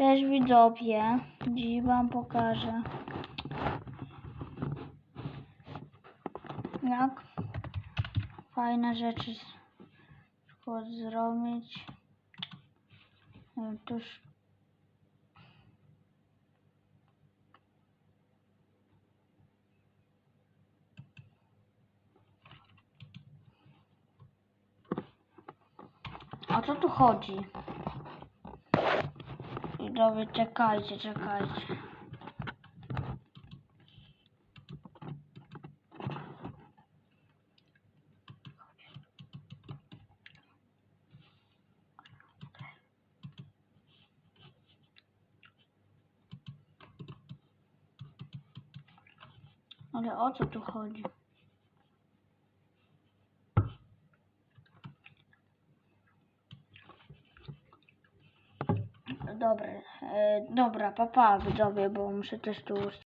Cześć widzowie, dziś wam pokażę jak fajne rzeczy zrobić. Wiem, tuż O co tu chodzi? Widzowie, czekajcie, czekajcie. Ale o co tu chodzi? Dobra, e, dobra, papa widzowie, bo muszę też tu